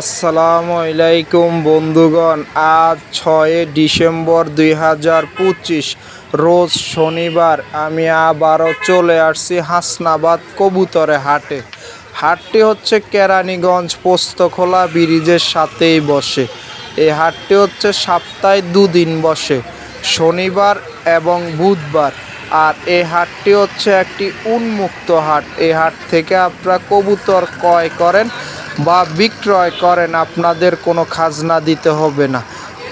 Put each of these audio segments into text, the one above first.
আসসালামু আলাইকুম বন্ধুগণ। আজ ছয় ডিসেম্বর দুই হাজার পঁচিশ, রোজ শনিবার আমি আবারও চলে আসছি হাসনাবাদ কবুতরে হাটে। হাটটি হচ্ছে কেরানীগঞ্জ পোস্তখোলা ব্রিজের সাথেই বসে। এই হাটটি হচ্ছে সপ্তাহে দুদিন বসে, শনিবার এবং বুধবার। আর এই হাটটি হচ্ছে একটি উন্মুক্ত হাট। এই হাট থেকে আপনারা কবুতর ক্রয় করেন বা বিক্রয় করেন, আপনাদের কোনো খাজনা দিতে হবে না।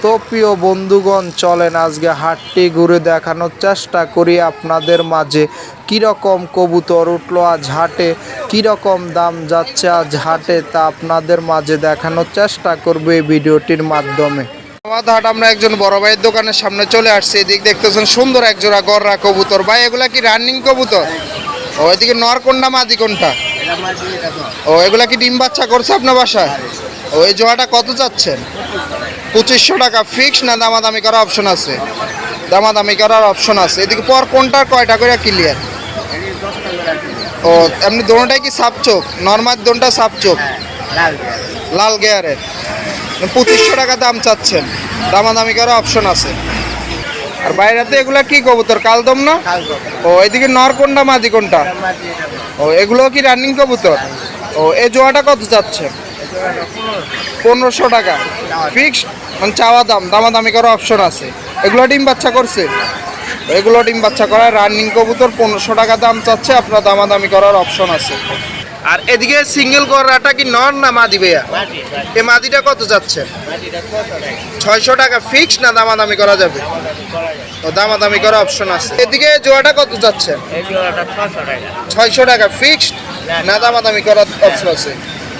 তো প্রিয় বন্ধুগণ, চলেন আজকে হাটটি ঘুরে দেখানোর চেষ্টা করি আপনাদের মাঝে। কীরকম কবুতর উঠল আজ হাটে, কীরকম দাম যাচ্ছে আজ হাটে, তা আপনাদের মাঝে দেখানোর চেষ্টা করবে এই ভিডিওটির মাধ্যমে। হাট আমরা একজন বড় ভাইয়ের দোকানের সামনে চলে আসছি। এদিক দেখতেছেন সুন্দর এক জোড়া গররা কবুতর। ভাই, এগুলা কি রানিং কবুতর? ওইদিকে এদিকে নর কোনটা, মাদি কোনটা? ও এগুলা কি ডিম বাচ্চা করছে আপনার বাসায়? ও এই জোড়াটা কত চাচ্ছেন? পঁচিশশো টাকা ফিক্স না দামাদামি করার অপশন আছে? দামাদামি করার অপশন আছে। এদিকে পর কোনটার কয়টা করে ক্লিয়ার ও এমনি দোনোটাই কি সাপ চোখ নর্মাল দোনটা সাপ চোখ লাল গেয়ারের পঁচিশশো টাকা দাম চাচ্ছেন। দামাদামি করার অপশন আছে। আর বাইরেতে এগুলা কি কবুতর? কালদম না? ও এদিকে নর কোনটা মাদি কোনটা? ও এগুলো কি রানিং কবুতর? ও এই জোয়াটা কত যাচ্ছে? পনেরোশো। টাকা। ফিক্সড মানে চাওয়া দাম দামাদামি করার অপশন আছে। এগুলো ডিম বাচ্চা করছে? এগুলো ডিম বাচ্চা করা রানিং কবুতর পনেরোশো টাকা দাম চাচ্ছে আপনার দামাদামি করার অপশন আছে। আর এদিকে সিঙ্গেল করাটা কি নর না মাদি ভাইয়া? এই মাদিটা কত যাচ্ছে? ছয়শো টাকা ফিক্স না দামাদামি করা যাবে? ও দামাদামি করার অপশন আছে। এদিকে জোয়াটা কত যাচ্ছে? ছয়শো টাকা। ফিক্সড না দামাদামি করার অপশন আছে?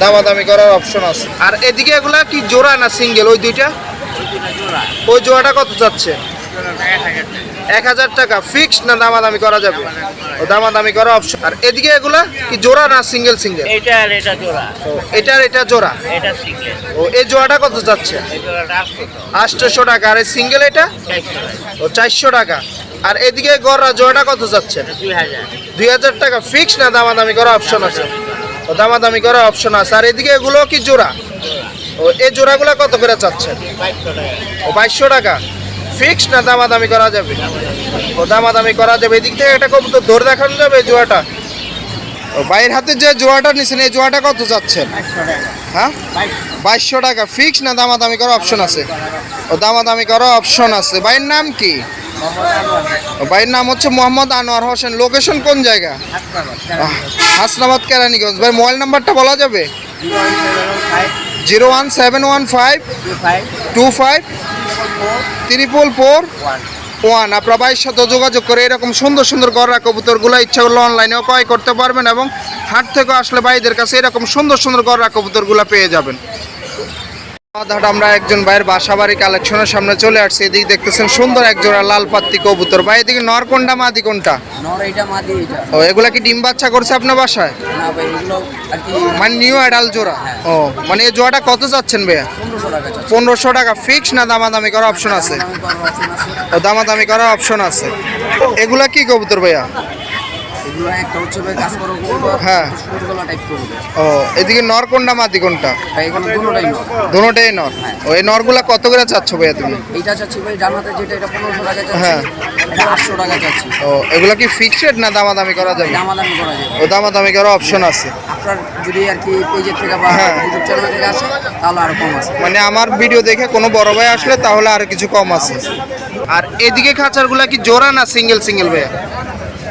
দামাদামি করার অপশন আছে। আর এদিকে এগুলা কি জোড়া না সিঙ্গেল ওই দুইটা? ওই জোড়াটা কত যাচ্ছে? এক হাজার টাকা ফিক্সড না দামাদামি করা যাবে? ও দামাদামি করার অপশন আর এদিকে এগুলা কি জোড়া না সিঙ্গেল সিঙ্গেল এটা আর এটা জোড়া। এটার এটা জোড়া? এটা সিঙ্গেল ও এই জোড়াটা কত যাচ্ছে? এই জোড়াটা টাকা। আর এই সিঙ্গেল এটা? ও চারশো টাকা। আর এদিকে গড়রা জোড়াটা কত যাচ্ছে? দুই হাজার। টাকা ফিক্স না দামাদামি করার অপশন আছে। ও দামাদামি করার অপশন আছে। আর এদিকে এগুলো কি জোড়া? ও এই জোড়াগুলো কত করে চাচ্ছেন? ও বাইশশো টাকা। ফিক্স না দামাদামি করা যাবে? ও দামাদামি করা যাবে। এদিক থেকে একটা কবুতর ধরে দেখানো যাবে এই জোড়াটা ও বাইরের হাতে যে জোড়াটা নিছেন এই জোড়াটা কত টাকা হ্যাঁ? বাইশশো টাকা। ফিক্স না দামাদামি করার অপশন আছে? ও দামাদামি করার অপশন আছে। বাইয়ের নাম কি? ও বাইয়ের নাম হচ্ছে মোহাম্মদ আনোয়ার হোসেন। লোকেশন কোন জায়গা? হাসনাবাদ। কেরানীগঞ্জ। ভাই মোবাইল নাম্বারটা বলা যাবে? Zero one seven one five two five triple four one. আপনারা ভাইয়ের সাথে যোগাযোগ করে এরকম সুন্দর সুন্দর গড়া কবুতরগুলো ইচ্ছা করলে অনলাইনেও ক্রয় করতে পারবেন এবং হাট থেকে আসলে বাইদের কাছে এরকম সুন্দর সুন্দর গড়া কবুতরগুলো পেয়ে যাবেন। আমরা একজন ভাইয়ের বাসা বাড়ি কালেকশনের সামনে চলে আসছি। এদিকে দেখতেছেন সুন্দর এক জোড়া লাল পাত্তি কবুতর। ভাই এদিকে নর কোনটা মাদি কোনটা? নর এটা মাদি এটা ও এগুলা কি ডিম বাচ্চা করছে আপনার বাসায়? না ভাই এগুলো আর কি মানে নিউ অ্যাডাল জোড়া? ও মানে এই জোড়াটা কত যাচ্ছেন ভাইয়া? পনেরোশো টাকা চাচ্ছে। পনেরোশো টাকা ফিক্স না দামাদামি করার অপশন আছে? করার অপশন আছে। ও দামাদামি করার অপশন আছে। এগুলা কি কবুতর ভাইয়া? এগুলো একটা হচ্ছে কাজ করো হ্যাঁ। টাইপ করব ও এদিকে নর কোনটা মাদি কোনটা? ভাই এখানে দুটোটাই নর। দুটোটাই নর। ও এই নরগুলা কত করে চাচ্ছ ভাইয়া তুমি? এইটা চাচ্ছি ভাই ডান যেটা এটা পনেরোশো টাকা চাচ্ছি হ্যাঁ। আটশো টাকা চাচ্ছি। ও এগুলা কি ফিক্সড না দামাদামি করা যাবে? দামাদামি করা যাবে। ও দামাদামি করার অপশন আছে। আপনার যদি আর কি পেজের থেকে বা হ্যাঁ। ইউটিউব চ্যানেল থেকে আসে তাহলে আরও কম আছে। মানে আমার ভিডিও দেখে কোনো বড় ভাই আসলে তাহলে আর কিছু কম আছে। আর এদিকে খাঁচারগুলা কি জোড়া না সিঙ্গেল সিঙ্গেল ভাইয়া?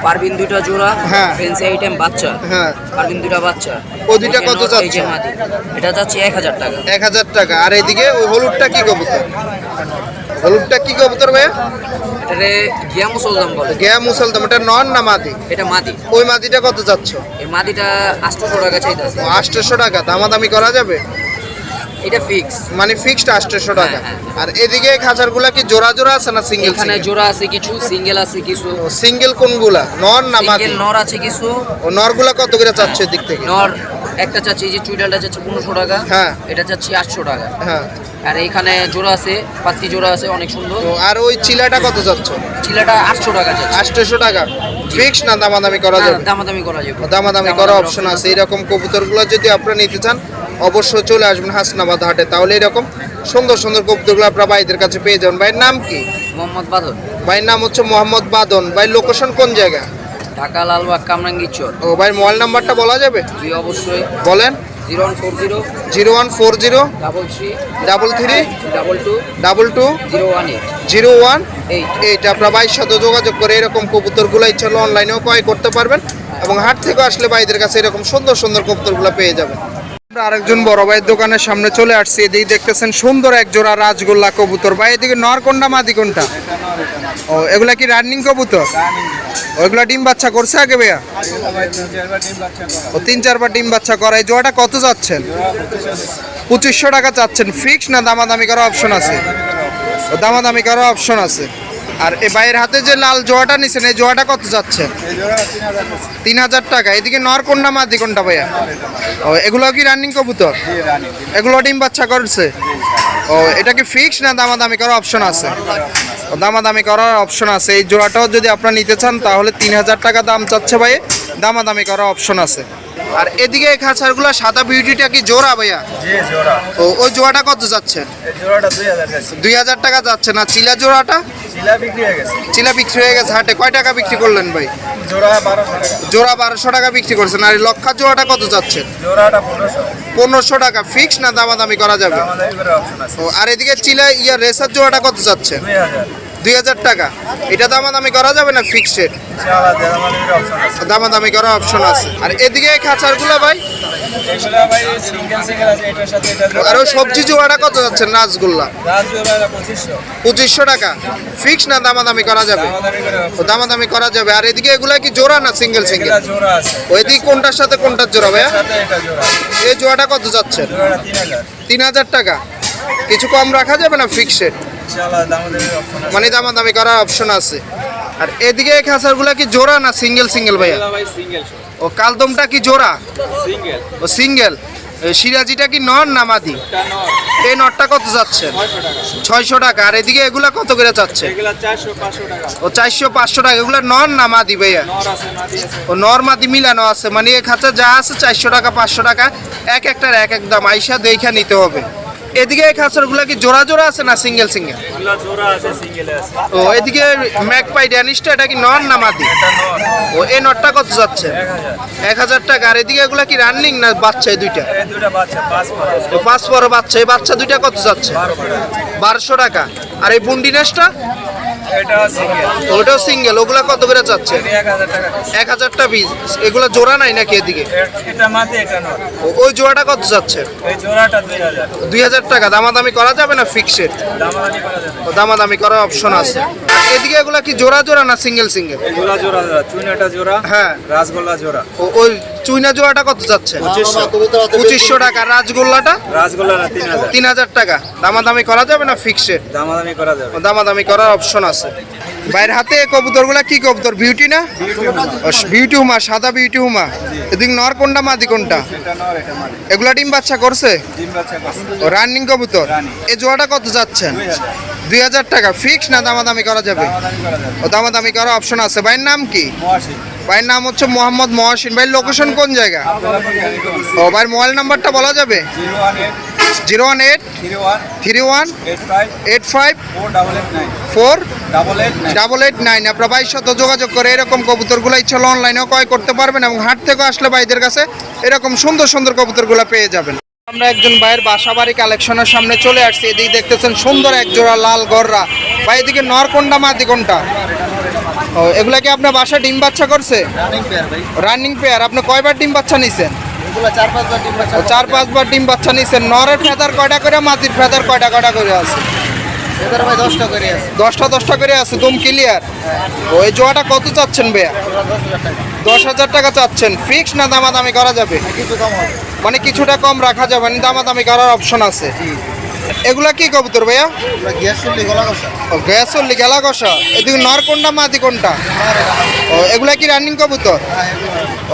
পারবিন দুইটা জোড়া হ্যাঁ। ফেন্সি আইটেম বাচ্চা হ্যাঁ। পারবিন দুইটা বাচ্চা। ওই দুইটা কত যাচ্ছে? এটা যাচ্ছে এক হাজার টাকা। এক হাজার টাকা। আর এদিকে ওই হলুদটা কি কবুতর? হলুদটা কি কবুতর ভাইয়া? এটারে গিয়া মুসলদাম বলে। গেয়া মুসলদম এটা নন না মাদি? এটা মাদি। ওই মাদিটা কত যাচ্ছ এই মাদিটা আটশোশো টাকা চাইতেছে। আটশোশো টাকা। দামাদামি করা যাবে? এটা ফিক্স মানে ফিক্সড আটশোশো টাকা। হ্যাঁ, আর এদিকে খাঁচারগুলা কি জোড়া জোড়া আছে না সিঙ্গেল এখানে জোড়া আছে কিছু সিঙ্গেল আছে কিছু। সিঙ্গেল কোনগুলা? নন না মাদি সিঙ্গেল নর আছে কিছু। ও নরগুলা কত করে চাচ্ছ দিক থেকে? নর একটা চাচ্ছি যে চুইডালটা চাচ্ছে পনেরোশো টাকা। হ্যাঁ। এটা চাচ্ছি আটশো টাকা। হ্যাঁ। আর এখানে জোড়া আছে পাত্তি জোড়া আছে অনেক সুন্দর। তো আর ওই চিলাটা কত যাচ্ছ চিলাটা আটশো টাকা চাচ্ছে। আটশোশো টাকা। ফিক্স না দামাদামি করা যাবে? দামাদামি করা যাবে। দামাদামি করার অপশন আছে। এরকম কবুতরগুলো যদি আপনারা নিতে চান অবশ্যই চলে আসবেন হাসনাবাদ হাটে। তাহলে এরকম সুন্দর সুন্দর কবুতরগুলো আপনারা ভাইদের কাছে পেয়ে যাবেন। ভাইয়ের নাম কি? মোহাম্মদ বাদন ভাইয়ের নাম হচ্ছে মোহাম্মদ বাদন ভাই লোকেশন কোন জায়গা? ঢাকা লালবাগ কামরাঙ্গি চর ও ভাই মোবাইল নাম্বারটা বলা যাবে? দুই অবশ্যই। বলেন। Zero one four zero zero one four zero double three double three double two double two zero one eight. Zero one eight. Eight আপনারা বাইশ সাথে যোগাযোগ করে এরকম কবুতরগুলো ইচ্ছা হলে অনলাইনেও ক্রয় করতে পারবেন। এবং হাট থেকে আসলে ভাইদের কাছে এরকম সুন্দর সুন্দর কবুতরগুলো পেয়ে যাবেন। আরেকজন বড় ভাইয়ের দোকানের সামনে চলে আসছি। এদিকে দেখতেছেন সুন্দর এক জোড়া রাজগোল্লা কবুতর। ভাই, এদিকে নর কোনটা, মাদি কোনটা? ও, এগুলা কি রানিং কবুতর? ওইগুলা ডিম বাচ্চা করছে আগে ভাইয়া? ও, তিন চারবার ডিম বাচ্চা করা। জোড়াটা কত যাচ্ছেন পঁচিশশো টাকা চাচ্ছেন। ফিক্স না দামাদামি করার অপশন আছে? দামাদামি করার অপশন আছে। আর এ ভাইয়ের হাতে যে লাল জোয়াটা নিছেন এই জোয়াটা কত যাচ্ছে? তিন হাজার টাকা। এদিকে নর কোনটা মাদি কোনটা ভাইয়া? ও এগুলো কি রানিং কবুতর? এগুলো ডিম বাচ্চা করছে? ও এটা কি ফিক্স না দামাদামি করার অপশন আছে? দামাদামি করার অপশন আছে। এই জোড়াটাও যদি আপনারা নিতে চান তাহলে তিন হাজার টাকা দাম চাচ্ছে ভাই দামাদামি করার অপশন আছে। আর এদিকে এই খাঁচারগুলো সাদা বিউটিটা কি জোড়া ভাইয়া? ও ওই জোড়াটা কত যাচ্ছে? দুই হাজার টাকা যাচ্ছে না? চিলা জোড়াটা? শিলা বিক্রি হয়ে গেছে। চিলা বিক্রি হয়ে গেছে হাটে। কয় টাকা বিক্রি করলেন ভাই? জোড়া বারোশো টাকা। জোড়া বারোশো টাকা বিক্রি করছেন। আর এই লক্ষা জোড়াটা কত যাচ্ছে? জোড়াটা পনেরোশো। পনেরোশো টাকা। ফিক্স না দামাদামি করা যাবে? ও আর এদিকে চিলা ইয়া রেসার জোড়াটা কত যাচ্ছে? দুই হাজার। দুই হাজার টাকা। এটা দামাদামি করা যাবে না ফিক্সড আছে। দামাদামি করার অপশন আছে। আর এদিকে খাঁচারগুলো ভাই? আর ওই সবজি জোড়াটা কত যাচ্ছে জোড়া পঁচিশশো। টাকা। ফিক্স না দামাদামি করা যাবে? দামাদামি করা যাবে। আর এদিকে এগুলা কি জোড়া না সিঙ্গেল সিঙ্গেল কোনটার সাথে কোনটার জোড়া ভাইয়া? এই জোড়াটা কত যাচ্ছে? তিন হাজার। টাকা। কিছু কম রাখা যাবে না ফিক্সড ইনশাআল্লাহ দামা দামি অপশন আছে। মানে দামাদামি করার অপশন আছে। আর এদিকে খাঁচারগুলা কি জোড়া না সিঙ্গেল সিঙ্গেল ভাইয়া? ও কালদমটা কি জোড়া? ও সিঙ্গেল সিরাজিটা কি নর না মাদি? এই নটটা কত যাচ্ছে ছয়শো টাকা। আর এদিকে এগুলা কত করে যাচ্ছে ও চারশো পাঁচশো টাকা। এগুলা নর না মাদি ভাইয়া? নর আছে মাদি আছে। ও নর মাদি মিলানো আছে। মানে এই খাঁচা যা আছে চারশো টাকা পাঁচশো টাকা। এক একটার এক এক দাম। আইসা দেখে নিতে হবে। এদিকে এই খাঁচারগুলা কি জোড়া জোড়া আছে না সিঙ্গেল সিঙ্গেল? জোড়া আছে সিঙ্গেল আছে। ও এদিকে ম্যাকপাই ড্যানিশটা এটা কি নর না মাদি? ও এই নটটা কত যাচ্ছে? এক হাজার। টাকা। আর এদিকে এগুলা কি রানিং না বাচ্চা এই দুইটা? এই দুটা বাচ্চা পাঁচ পরে বাচ্চা। এই বাচ্চা দুইটা কত যাচ্ছে? বারোশো টাকা। আর এই বুন্ডিনেসটা এটা সিঙ্গেল ওটাও সিঙ্গেল ওগুলা কত করে যাচ্ছে এক হাজারটা পিস এগুলা জোড়া নাই নাকি এদিকে? ওই জোড়াটা কত যাচ্ছে দুই হাজার। টাকা দামাদামি করা যাবে না ফিক্সড দামাদামি করার অপশন আছে। এদিকে এগুলা কি জোড়া জোড়া না সিঙ্গেল সিঙ্গেল জোড়া জোড়া চুইনাটা জোড়া হ্যাঁ। রাসগোল্লা জোড়া। ওই চুইনা জোড়াটা কত যাচ্ছে? পঁচিশশো। টাকা। রাজগোল্লাটা? রাসগোল্লাটা তিন হাজার। টাকা। দামাদামি করা যাবে না ফিক্সড দামাদানি করা যাবে। দামাদামি করার অপশন আছে। বাইরের হাতে কবুতরগুলা কি কবুতর? বিউটি না? বিউটি হুমা সাদা বিউটি হুমা। এদিক নর কোনটা মাদি কোনটা? এগুলা ডিম বাচ্চা করছে? রানিং কবুতর। এই জোড়াটা কত যাচ্ছেন? দুই হাজার টাকা। ফিক্স না দামাদামি করা যাবে? করা যাবে। ও দামাদামি করার অপশন আছে। ভাইয়ের নাম কি? ভাইয়ের নাম হচ্ছে মোহাম্মদ মহাসিন। ভাইয়ের লোকেশন কোন জায়গা? ও, ভাইয়ের মোবাইল নাম্বারটা বলা যাবে? Zero one eight, three one, eight five, four, double eight nine. আপনার ভাইয়ের সাথে যোগাযোগ করে এরকম কবুতরগুলো ইচ্ছা অনলাইনেও ক্রয় করতে পারবেন এবং হাট থেকে আসলে ভাইদের কাছে এরকম সুন্দর সুন্দর কবুতরগুলো পেয়ে যাবেন। আমরা একজন ভাইয়ের বাসা বাড়ি কালেকশনের সামনে চলে আসছি। এদিকে দেখতেছেন সুন্দর এক জোড়া লাল গররা। ভাই, এদিকে নর কোনটা এগুলা কি আপনার বাসা ডিম বাচ্চা করছে? রানিং পেয়ার আপনি কয়বার ডিম বাচ্চা নিছেন? চার পাঁচবার ডিম বাচ্চা নিছেন। নরের ফেদার কয়টা করে মাটির ফেদার কয়টা কয়টা করে আছে? দশটা দশটা করে আছে তুম ক্লিয়ার ওই জোয়াটা কত চাচ্ছেন ভাইয়া? দশ হাজার টাকা। চাচ্ছেন। ফিক্স না দামাদামি করা যাবে? মানে কিছুটা কম রাখা যাবে মানে দামাদামি করার অপশন আছে। এগুলা কি কবুতর ভাইয়া? আমরা গ্যাস চুল্লি গলা কষা। ও গ্যাস চললি গেলা কষা। এদিকে নর কোনটা মাদি কোনটা? ও এগুলা কি রানিং কবুতর?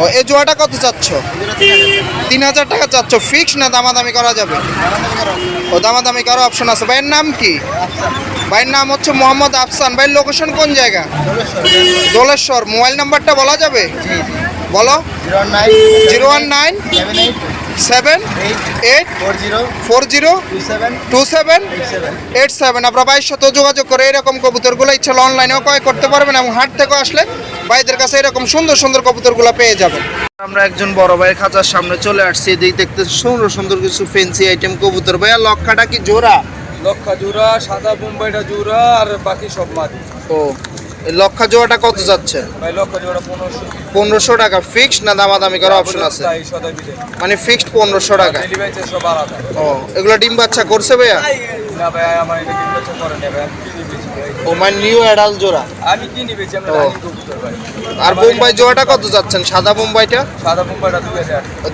ও এই জোয়াটা কত চাচ্ছ? তিন হাজার টাকা চাচ্ছ। ফিক্স না দামাদামি করা যাবে? ও দামাদামি করার অপশন আছে। ভাইয়ের নাম কি? ভাইয়ের নাম হচ্ছে মোহাম্মদ আফসান। ভাইয়ের লোকেশন কোন জায়গা? দোলেশ্বর। মোবাইল নাম্বারটা বলা যাবে? বলো। Zero one nine seven eight eight four zero four zero two seven two seven seven eight seven. আপনারা ভাইয়ের সাথে যোগাযোগ করে এরকম কবুতরগুলো ইচ্ছা অনলাইনেও ক্রয় করতে পারবেন এবং হাট থেকেও আসলে ভাইদের কাছে এরকম সুন্দর সুন্দর কবুতরগুলো পেয়ে যাবেন। আমরা একজন বড় ভাইয়ের খাঁচার সামনে চলে আসছি এদিক দেখতে সুন্দর সুন্দর কিছু ফেন্সি আইটেম কবুতর। ভাইয়া লক্ষাটা কি জোড়া? লক্ষা জোড়া সাদা বোম্বাইটা জোড়া আর বাকি সব মাদি। ও লক্ষা জোড়াটা কত যাচ্ছে? পনেরোশো। টাকা। ফিক্সড না দামাদামি করার অপশন আছে? মানে ফিক্সড পনেরোশো টাকা ও এগুলো ডিম বাচ্চা করছে ভাইয়া? ও মানে নিউ অ্যাডাল জোড়া? আমি কিনে আমরা আর বোম্বাই জোড়াটা কত যাচ্ছেন? সাদা বোম্বাইটা? সাদা বোম্বাইটা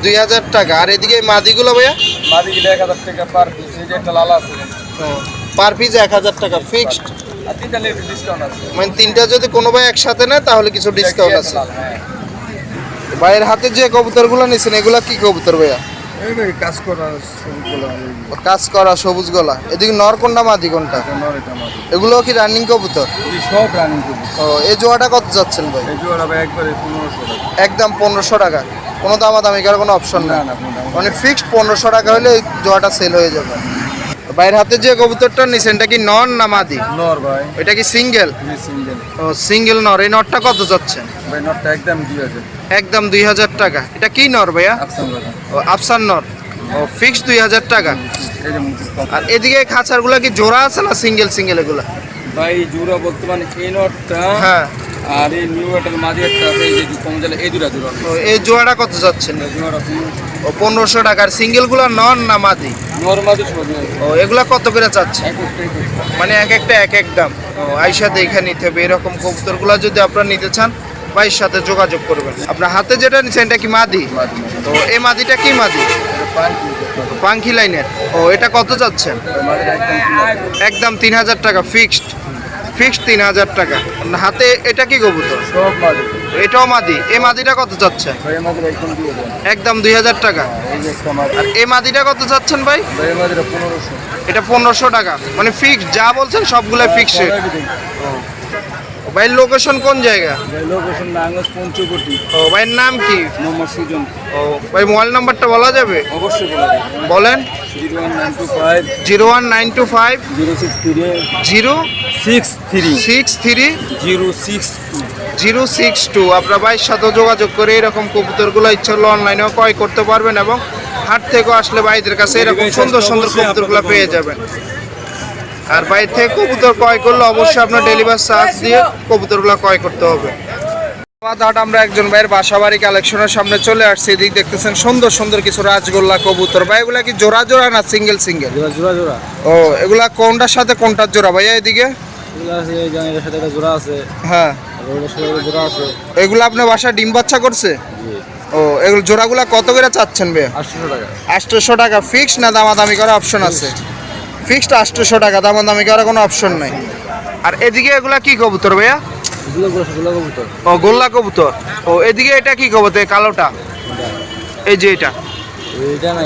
দুই হাজার। টাকা। আর এদিকে মাদিগুলো ভাইয়া? মাদি গেলে এক হাজার টাকা পার পিস এই যে একটা লালা আছে। পার পিস এক হাজার টাকা। ফিক্সড মানে তিনটা যদি কোনো ভাই একসাথে নেয় তাহলে কিছু ডিসকাউন্ট আছে। হ্যাঁ। ভাইয়ের হাতে যে কবুতরগুলো নিছেন এগুলা কি কবুতর ভাইয়া? এই কাজ করা কাজ করা সবুজ গলা এদিকে নর কোনটা মাদি কোনটা? এগুলো কি রানিং কবুতর? সব রানিং কবুতর। ও এই জোড়াটা কত যাচ্ছেন ভাই? এই জোড়া ভাই একবারে পনেরোশো টাকা। একদম পনেরোশো টাকা। কোনো দামাদামি করার কোনো অপশন না মানে ফিক্সড পনেরোশো টাকা হলে এই জোড়াটা সেল হয়ে যাবে। ভাইয়ের হাতে যে কবুতরটা নিছেন এটা কি নন না মাদি? নর ভাই। এটা কি সিঙ্গেল? সিঙ্গেল। ও সিঙ্গেল নর। এই নরটা কত যাচ্ছেন ভাই নটটা একদম দুই হাজার। একদম দুই হাজার টাকা। এটা কি নর ভাইয়া? আফসান ভাই। ও আফসান নর। ও ফিক্সড দুই হাজার টাকা। আর এদিকে খাঁচারগুলো কি জোড়া আছে না সিঙ্গেল সিঙ্গেল এগুলা? ভাই জোড়া বর্তমানে এই নটটা হ্যাঁ। আর এই নিউ এটার মাঝে একটা আছে এই যে কম জালে এই দুটা জোড়া ও এই জোড়াটা কত যাচ্ছেন? ও পনেরোশো টাকা। আর সিঙ্গেলগুলো নন না মাদি? নর ও এগুলা কত করে চাচ্ছে। মানে এক একটা এক এক দাম। ও আইসা দেখে নিতে হবে। এরকম কবুতরগুলো যদি আপনারা নিতে চান ভাইয়ের সাথে যোগাযোগ করবেন। আপনার হাতে যেটা নিচ্ছেন এটা কি মাদি? তো এই মাদিটা কি মাদি। পাঙ্খি লাইনের। ও এটা কত যাচ্ছেন। একদম তিন হাজার টাকা ফিক্সড। ফিক্সড তিন হাজার টাকা। হাতে এটা কি কবুতর? এটাও মাদি। এ মাদিটা কত চাচ্ছেন একদম দুই হাজার টাকা। এই যে একটা মাঝে আর এ মাদিটা কত চাচ্ছেন ভাই? এটা পনেরোশো টাকা। মানে ফিক্সড যা বলছেন সবগুলো ফিক্সড ভাই লোকেশন কোন জায়গা? লোকেশন নাঙ্গস পঞ্চবটি ও ভাইয়ের নাম কি? মোহাম্মদ সুজন। ও ভাই মোবাইল নাম্বারটা বলা যাবে? অবশ্যই বলা বলেন। Zero one nine two five. Zero one nine two five. Zero six three. Zero six three. Six three. Zero six zero six two. আপনার ভাইয়ের সাথে যোগাযোগ করে এরকম কবুতরগুলো ইচ্ছা হলে অনলাইনেও ক্রয় করতে পারবেন এবং হাট থেকেও আসলে ভাইদের কাছে এরকম সুন্দর সুন্দর কবুতরগুলো পেয়ে যাবেন। আর বাইরে থেকে কবুতর ক্রয় করলে অবশ্যই আপনার ডেলিভারি চার্জ দিয়ে কবুতরগুলো ক্রয় করতে হবে। আমরা একজন ভাইয়ের বাসাবাড়ি কালেকশনের সামনে চলে আসছি। এদিক দেখতেছেন সুন্দর সুন্দর কিছু রাজগোল্লা কবুতর। ভাই এগুলা কি জোড়া জোড়া না সিঙ্গেল সিঙ্গেল জোড়া জোড়া। ও এগুলা কোনটার সাথে কোনটার জোড়া ভাইয়া এদিকে? এগুলো আছে এই জানি এর সাথে একটা জোড়া আছে। হ্যাঁ। এগুলো আপনার বাসায় ডিম বাচ্চা করছে? ও এগুলো জোড়াগুলা কত করে চাচ্ছেন টাকা। আটশোশো টাকা। ফিক্সড না দামাদামি করার অপশন আছে? ফিক্সড আটশোশো টাকা দামাদামি করার কোনো অপশন নাই। আর এদিকে এগুলা কি কবুতর ভাইয়া? ও গোল্লা কবুতর। ও এদিকে এটা কি কবুতর? এই কালোটা। এই যে এটা।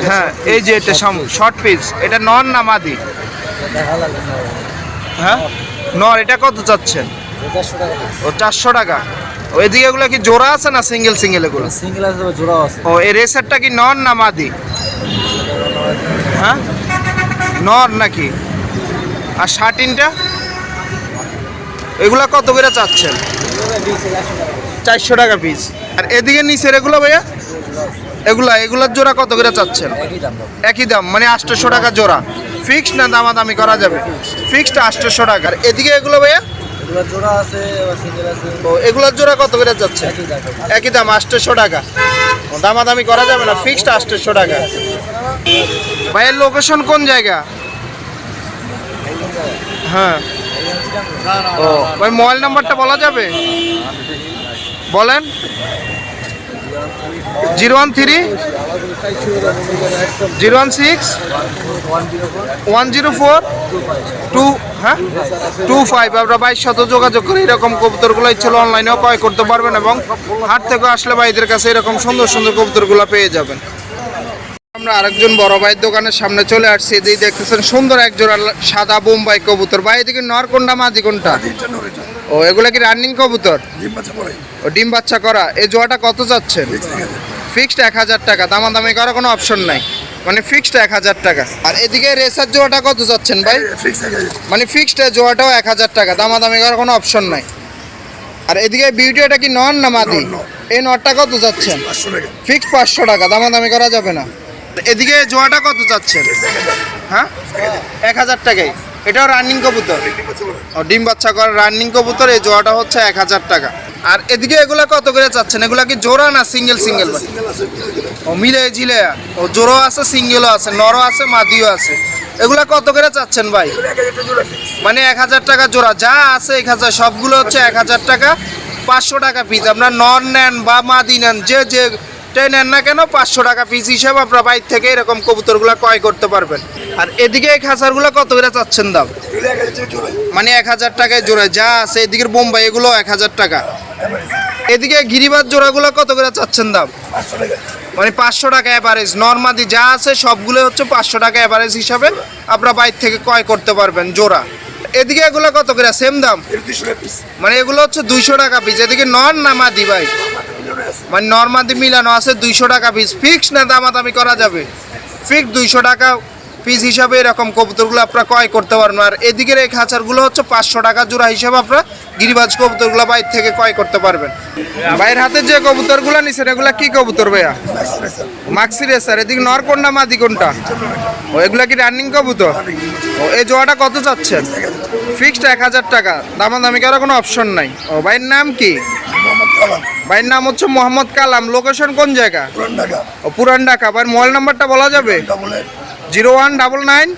হ্যাঁ এই যে এটা শর্ট পিস এটা নন না মাদি? হ্যাঁ? নর এটা কত চাচ্ছেন? ও চারশো টাকা। ও এদিকে এগুলো কি জোড়া আছে না সিঙ্গেল সিঙ্গেল এগুলো? সিঙ্গেল আছে জোড়াও আছে। ও এই রেসারটা কি নন না মাদি? হ্যাঁ? নর নাকি? আর ষাট শার্টিনটা? এগুলা কত করে চাচ্ছেন? চারশো টাকা পিস আর এদিকে নিচের এগুলো ভাইয়া? এগুলা এগুলার জোড়া কত করে চাচ্ছেন? একই দাম দাম। একই দাম মানে আটশোশো টাকা জোড়া। ফিক্সড না দামাদামি করা যাবে? ফিক্সড আটশোশো টাকা। আর এদিকে এগুলো ভাইয়া? এগুলো জোড়া আছে সিঙ্গেল আছে। ও এগুলোর জোড়া কত করে যাচ্ছে? একই দাম আটশোশো টাকা। দামাদামি করা যাবে না ফিক্সড আটশোশো টাকা। ভাইয়ের লোকেশন কোন জায়গা? হ্যাঁ। ও ভাই মোবাইল নাম্বারটা বলা যাবে? বলেন। Zero one three. Zero one six. One zero four. Two হ্যাঁ? টু ফাইভ আপনারা বাইশ শত যোগাযোগ করে। এরকম কবুতরগুলো ইচ্ছে অনলাইনেও ক্রয় করতে পারবেন এবং হাট থেকে আসলে ভাইদের কাছে এরকম সুন্দর সুন্দর কবুতরগুলো পেয়ে যাবেন। আমরা আরেকজন বড় ভাইয়ের দোকানের সামনে চলে আসছি। এদিকে দেখতেছেন সুন্দর এক জোড়া সাদা বোম্বাই কবুতর। ভাই এদিকে নর কোনটা মাদি কোনটা? ও এগুলা কি রানিং কবুতর? ও ডিম বাচ্চা করা। এই জোয়াটা কত যাচ্ছে ফিক্সড এক হাজার টাকা। দামাদামি করার কোনো অপশন নাই। মানে ফিক্সড এক হাজার টাকা। আর এদিকে রেসার জোয়াটা কত যাচ্ছেন ভাই? মানে ফিক্সড জোয়াটাও এক হাজার টাকা দামাদামি করার কোনো অপশন নাই। আর এদিকে বিউটি এটা কি নন না মাদি? এই নটটা কত যাচ্ছেন? ফিক্সড পাঁচশো টাকা দামাদামি করা যাবে না। এদিকে জোয়াটা কত যাচ্ছেন? হ্যাঁ? এক হাজার টাকাই এটাও রানিং কবুতর। ও, ডিম বাচ্চা করা রানিং কবুতর, এই জোড়াটা হচ্ছে এক হাজার টাকা। আর এদিকে এগুলা কত করে চাচ্ছেন? এগুলা কি জোড়া না সিঙ্গেল সিঙ্গেল ও, মিলে ঝিলে। ও জোড়ো আছে সিঙ্গেলও আছে, নরও আছে, মাদিও আছে। এগুলা কত করে চাচ্ছেন ভাই? মানে এক হাজার টাকা জোড়া, যা আছে এক হাজার, সবগুলো হচ্ছে এক হাজার টাকা, পাঁচশো টাকা পিস আপনার নর নেন বা মাদি নেন, যে যে নেন না কেন, পাঁচশো টাকা পিস হিসাবে আপনার বাইর থেকে এরকম কবুতরগুলো ক্রয় করতে পারবেন। আর এদিকে এই খাঁচারগুলো কত করে চাচ্ছেন দাম? মানে এক হাজার টাকায় জোড়া, যা আছে এদিকের বোম্বাই, এগুলো এক হাজার টাকা। এদিকে গিরিবাজ জোড়াগুলো কত করে চাচ্ছেন দাম? মানে পাঁচশো টাকা অ্যাভারেজ নর্মাদি যা আছে সবগুলো হচ্ছে পাঁচশো টাকা অ্যাভারেজ হিসাবে আপনারা বাইর থেকে ক্রয় করতে পারবেন জোড়া। এদিকে এগুলো কত করে? সেম দাম? মানে এগুলো হচ্ছে দুইশো টাকা পিস এদিকে নন না মাদি ভাই? মানে নর্মাদি মিলানো আছে দুইশো টাকা পিস ফিক্স না দামাদামি করা যাবে? ফিক্স দুইশো টাকা পিস হিসাবে এরকম কবুতরগুলো আপনারা ক্রয় করতে পারবেন আর এদিকের এই খাঁচারগুলো হচ্ছে পাঁচশো টাকা জোড়া হিসাবে আপনারা গিরিবাজ কবুতরগুলো বাইর থেকে ক্রয় করতে পারবেন। বাইরের হাতে যে কবুতরগুলো নিছেন এগুলো কি কবুতর ভাইয়া? মাক্সি রেসার এদিকে নর কোনটা মাদি কোনটা? ও এগুলা কি রানিং কবুতর? ও এই জোড়াটা কত চাচ্ছেন? ফিক্সড এক হাজার টাকা দামাদামি করার কোনো অপশন নাই। ও ভাইয়ের নাম কি? ভাইয়ের নাম হচ্ছে মোহাম্মদ কালাম। লোকেশন কোন জায়গা? ও পুরান ঢাকা। ভাইয়ের মোবাইল নাম্বারটা বলা যাবে? Zero one double nine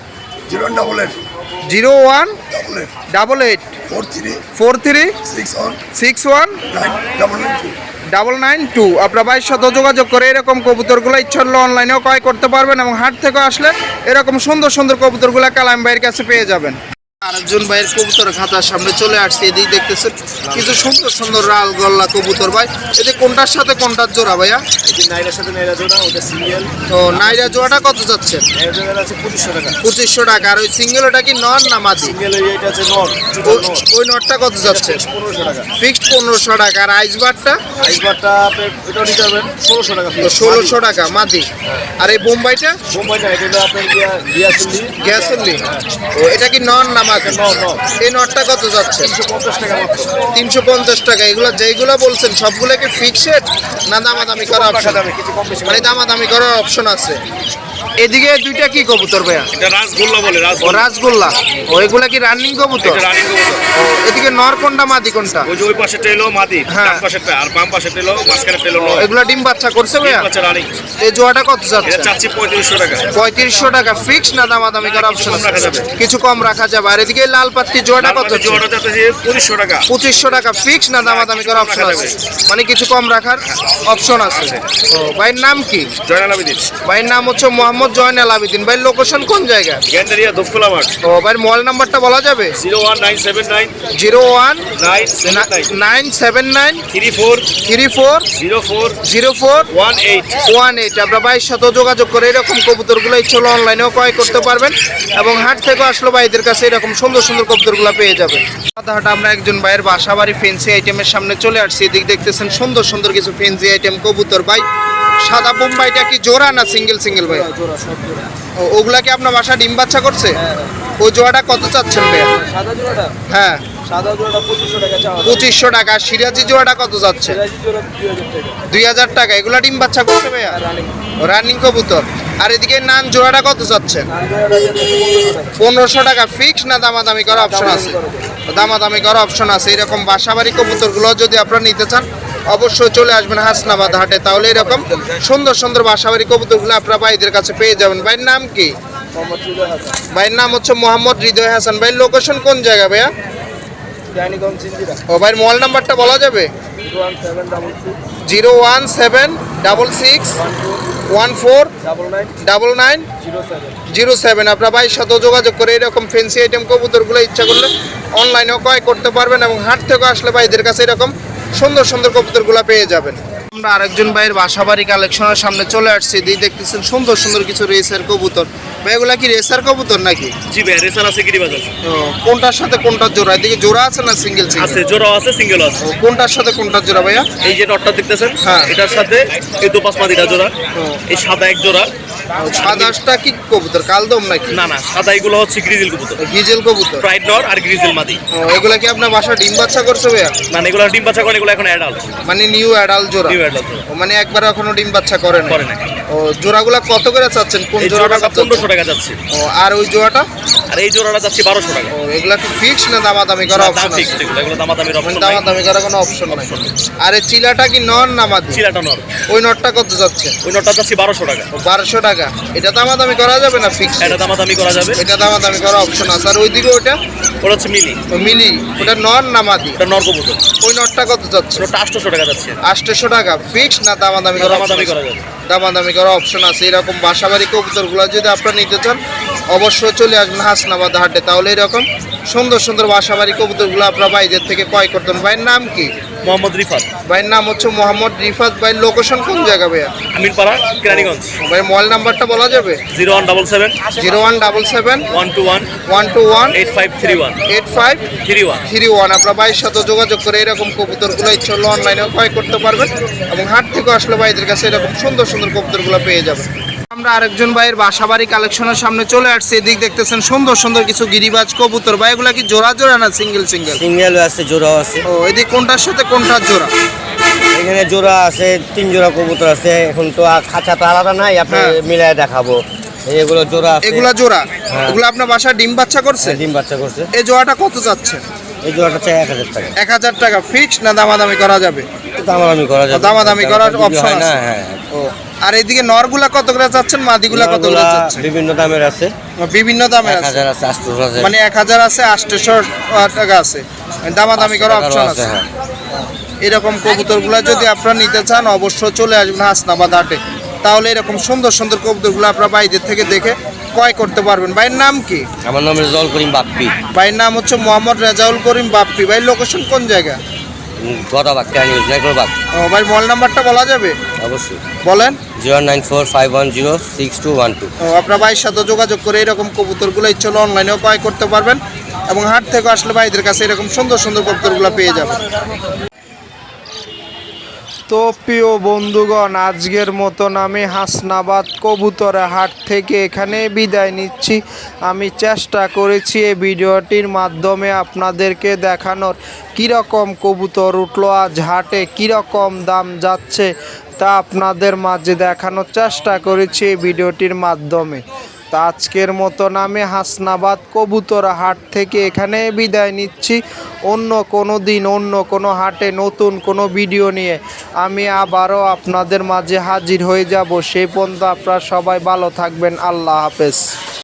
zero one double eight four three four three six one double nine two আপনার ভাইয়ের সাথে যোগাযোগ করে এরকম কবুতরগুলো ইচ্ছা হলে অনলাইনেও ক্রয় করতে পারবেন এবং হাট থেকে আসলে এরকম সুন্দর সুন্দর কবুতরগুলো কালাম ভাইয়ের কাছে পেয়ে যাবেন। আরেকজন ভাইয়ের কবুতর খাতার সামনে চলে আসছে এদিকে দেখতেছেন কিছু সুন্দর সুন্দর লাল গল্লা কবুতর ভাই। এদিকে কোনটার সাথে কোনটার জোড়া ভাইয়া? নাইরার সাথে নাইরা জোড়া ওটা সিঙ্গেল। তো নাইরা জোড়াটা কত যাচ্ছে? এর জোড়া আছে পঁচিশশো টাকা। পঁচিশশো টাকা। আর ওই সিঙ্গেল ওটা কি নন না মাদি? সিঙ্গেল এইটা আছে নট ওই নটটা কত যাচ্ছে? পনেরোশো টাকা। ফিক্সড পনেরোশো টাকা। আর আইসবারটা আইসবারটা নিতে পারবেন ষোলোশো টাকা ষোলোশো টাকা মাদি। আর এই বোম্বাইটা? এটা আপনার ও এটা কি নন না নট এই নটটা কত যাচ্ছে? তিনশো পঞ্চাশ টাকা। এগুলো যেইগুলো বলছেন সবগুলো কি ফিক্সড না দামাদামি করা অপশন মানে দামাদামি করার অপশন আছে। এদিকে দুইটা কি কবুতর ভাইয়া? এটা রাসগোল্লা বলে ও রাসগোল্লা। রাসগোল্লা। ও এগুলা কি রানিং কবুতর? এটা রানিং ও এদিকে নর কোনটা মাদি কোনটা? ওই যে ওই পাশেরটা এলো মাদি। হ্যাঁ। পাশেরটা আর বাম মাঝখানেরটা এলো নয়। এগুলা ডিম বাচ্চা করছে ভাইয়া? বাচ্চা রানিং। এই জোয়াটা কত এটা যাচ্ছে চাচ্ছি পঁয়ত্রিশশো টাকা। পঁয়ত্রিশশো টাকা ফিক্স না দামাদামি করার অপশন যাবে। কিছু কম রাখা যাবে। আর এদিকে লাল পাত্তি জোয়াটা কত জোড়াটা যাচ্ছে? পঁচিশশো টাকা। পঁচিশশো টাকা ফিক্স না দামাদামি করার অপশন আছে? মানে কিছু কম রাখার অপশন আছে। ও ভাইয়ের নাম কি? জয়নাল আবেদিন। ভাইয়ের নাম হচ্ছে মোহাম্মদ জয়নাল আবিদিন ভাইয়ের লোকেশন কোন জায়গা? গ্যান্ডারিয়া দফকুলা মাঠ। ও ভাইয়ের মোবাইল নাম্বারটা বলা যাবে? Zero one nine seven nine zero one nine seven nine nine seven nine three four three four zero four zero four one eight one eight আপনার ভাইয়ের সাথে যোগাযোগ করে এরকম কবুতরগুলো ইচ্ছে অনলাইনেও ক্রয় করতে পারবেন এবং হাট থেকে আসলে ভাইদের কাছে এরকম সুন্দর সুন্দর কবুতরগুলো পেয়ে যাবেন। হাট আমরা একজন ভাইয়ের বাসা বাড়ি ফেন্সি আইটেমের সামনে চলে আসছি। এদিক দেখতেছেন সুন্দর সুন্দর কিছু ফেন্সি আইটেম কবুতর। ভাই সাদা বোম্বাইটা কি জোড়া না সিঙ্গেল সিঙ্গেল ভাই? ওগুলা কি আপনার বাসা ডিম বাচ্চা করছে? ওই জোড়াটা কত চাচ্ছেন ভাইয়া? সাদা জোড়াটা? হ্যাঁ। সাদা জোড়াটা পঁচিশশো টাকা চাওয়া পঁচিশশো টাকা। আর সিরাজি জোড়াটা কত যাচ্ছে? দুই হাজার টাকা। এগুলা ডিম বাচ্চা করছে ভাইয়া? রানিং রানিং কবুতর। আর এদিকে নান জোড়াটা কত যাচ্ছে? পনেরোশো টাকা। পনেরোশো টাকা ফিক্স না দামাদামি করার অপশন আছে? দামাদামি করার অপশন আছে। এরকম বাসাবাড়ি কবুতরগুলো যদি আপনারা নিতে চান অবশ্যই চলে আসবেন হাসনাবাদ হাটে। তাহলে এরকম সুন্দর সুন্দর বাসাবাড়ি কবুতরগুলো আপনারা ভাইদের কাছে পেয়ে যাবেন। ভাইয়ের নাম কি? ভাইয়ের নাম হচ্ছে মোহাম্মদ হৃদয় হাসান। ভাইয়ের লোকেশন কোন জায়গা ভাইয়া? ও ভাইয়ের মোবাইল নাম্বারটা বলা যাবে? Zero one seven double six one four double nine zero seven. আপনার ভাইয়ের সাথে যোগাযোগ করে এরকম ফেন্সি আইটেম কবুতরগুলো ইচ্ছা করলে অনলাইনেও ক্রয় করতে পারবেন এবং হাট থেকে আসলে ভাইদের কাছে এরকম সুন্দর সুন্দর কবুতরগুলা পেয়ে যাবেন। আমরা আরেকজন ভাইয়ের বাসাবাড়ি কালেকশনের সামনে চলে আসছি। দিয়ে দেখতেছেন সুন্দর সুন্দর কিছু রেসের কবুতর। ভাই এগুলা কি রেসার কবুতর নাকি? জি ভাই রেসার আছে গিরিবাজ আছে। কোনটার সাথে কোনটার জোড়া? এদিকে জোড়া আছে না সিঙ্গেল আছে জোড়াও আছে সিঙ্গেল আছে। কোনটার সাথে কোনটার জোড়া ভাইয়া? এই যে নটটা দেখতেছেন হ্যাঁ। এটার সাথে এই দোপাস মাদিটা জোড়া এই সাদা এক জোড়া। সাদাসটা কি কবুতর? কালদম নাকি? না না সাদা এগুলো হচ্ছে গ্রিজিল কবুতর। গিজেল কবুতর। প্রাইড নর আর গ্রিজিল মাদি। এগুলা কি আপনার বাসা ডিম বাচ্চা করছে ভাইয়া? না না, এগুলো ডিম বাচ্চা করে এগুলো এখন অ্যাডাল্ট মানে নিউ অ্যাডাল জোড়া? নিউ অ্যাডাল্ট মানে একবার এখনও ডিম বাচ্চা করে না করে না ও জোড়াগুলা কত করে চাচ্ছেন? কোন জোড়াটা জোড়াটা কত পনেরোশো টাকা যাচ্ছে। ও আর ওই জোড়াটা? আর এই জোড়াটা যাচ্ছে বারোশো টাকা। এগুলা কি ফিক্স না দামাদামি করা দাম অপশন আছে? এগুলো এগুলো দামাদামির মানে অপশন নাই। দামাদামি করা কোনো অপশন নাই। আর এই চিলাটা কি নন না মাদি চিলাটা নর। ওই নটটা কত যাচ্ছে? ওই নটটা যাচ্ছে বারোশো টাকা। বারোশো টাকা। এটা দামাদামি করা যাবে না ফিক্স এটা দামাদামি করা যাবে। এটা দামাদামি করা অপশন আছে। আর ওইদিকে ওটা ওটা হচ্ছে মিলি। ও মিলি। ওটা নন না মাদি এটা নর কবুতর। ওই নটটা কত যাচ্ছে? ওটা আটশোশো টাকা যাচ্ছে। আটশোশো টাকা। ফিক্স না দামাদামি করা দামাদামি করা? যাবে। দামাদামি করা অপশন আছে। এরকম বাসাবাড়ি কবুতরগুলো যদি আপনারা নিতে চান অবশ্যই চলে আসবেন হাসনাবাদ হাটে। তাহলে এরকম সুন্দর সুন্দর বাসাবাড়ি কবুতরগুলো আপনারা বাইরের থেকে ক্রয় করতেন ভাইয়ের নাম কি? মোহাম্মদ রিফাত। ভাইয়ের নাম হচ্ছে মোহাম্মদ রিফাত। ভাইয়ের লোকেশন কোন জায়গা ভাইয়া? আমিনপাড়া কেরানীগঞ্জ। ভাই মোবাইল নাম্বারটা বলা যাবে? Zero one double seven. Zero one double seven. One two one. One two one. Eight five three one. Eight five three one. Three one. আপনার ভাইয়ের সাথে যোগাযোগ করে এরকম কবুতরগুলো ইচ্ছে হলে অনলাইনেও ক্রয় করতে পারবেন এবং হাট থেকে আসলে ভাইদের কাছে এরকম সুন্দর সুন্দর কবুতরগুলো পেয়ে যাবেন। আমরা আরেকজন ভাইয়ের বাসাবাড়ি কালেকশনের সামনে চলে আসছি। এদিক দেখতেছেন সুন্দর সুন্দর কিছু গিরিবাজ কবুতর। ভাই এগুলা কি জোড়া জোড়া না সিঙ্গেল সিঙ্গেল সিঙ্গেল আছে জোড়াও আছে। ও এদিক কোনটার সাথে কোনটার জোড়া? এখানে জোড়া আছে তিন জোড়া কবুতর আছে। এখন তো আর খাঁচা তো আলাদা নাই আপনি হ্যাঁ। মিলাই দেখাবো। এগুলো জোড়া আছে। এগুলা জোড়া? হ্যাঁ। এগুলো আপনার বাসায় ডিম বাচ্চা করছে? ডিম বাচ্চা করছে। এই জোড়াটা কত যাচ্ছে? এই জোড়াটা চাই এক হাজার টাকা। এক হাজার টাকা। ফিক্স না দামাদামি করা যাবে? দামাদামি করা যাবে। দামাদামি করার যদি option হয় না আছে। হ্যাঁ। ও। আর এদিকে নরগুলা কত করে যাচ্ছেন? মাদিগুলা কত করে যাচ্ছেন? বিভিন্ন দামের আছে। বিভিন্ন দামের আছে হাজার আছে আটশো আছে। মানে এক হাজার আছে আটশোশো টাকা আছে। দামাদামি করা অপশন আছে। হ্যাঁ। এরকম কবুতরগুলো যদি আপনারা নিতে চান অবশ্যই চলে আসবেন হাসনাবাদ হাটে। তাহলে এরকম সুন্দর সুন্দর কবুতরগুলো আপনারা বাইরের থেকে দেখে ক্রয় করতে পারবেন। ভাইয়ের নাম কি? আমার নাম রেজাউল করিম বাপ্পি। ভাইয়ের নাম হচ্ছে মোহাম্মদ রেজাউল করিম বাপ্পি। ভাই লোকেশন কোন জায়গা? গদা ক্যান কেন ইউজ নাইকল বাগ ও ভাই মোবাইল নাম্বারটা বলা যাবে? অবশ্যই। বলেন। Zero nine four five one zero six two one two. ও আপনার ভাইয়ের সাথে যোগাযোগ করে এরকম কবুতরগুলো ইচ্ছে হলে অনলাইনেও ক্রয় করতে পারবেন এবং হাট থেকে আসলে ভাইদের কাছে এরকম সুন্দর সুন্দর কবুতরগুলো পেয়ে যাবেন। তো প্রিয় বন্ধুগণ, আজকের মতন আমি হাসনাবাদ কবুতরা হাট থেকে এখানে বিদায় নিচ্ছি। আমি চেষ্টা করেছি এই ভিডিওটির মাধ্যমে আপনাদেরকে দেখানোর কীরকম কবুতর উঠল, আজ হাটে কীরকম দাম যাচ্ছে তা আপনাদের মাঝে দেখানোর চেষ্টা করেছি এই ভিডিওটির মাধ্যমে। তা আজকের মতো নামে হাসনাবাদ কবুতর হাট থেকে এখানে বিদায় নিচ্ছি। অন্য কোনো দিন, অন্য কোনো হাটে নতুন কোনো ভিডিও নিয়ে আমি আবারও আপনাদের মাঝে হাজির হয়ে যাব। সেই পর্যন্ত আপনারা সবাই ভালো থাকবেন। আল্লাহ হাফেজ।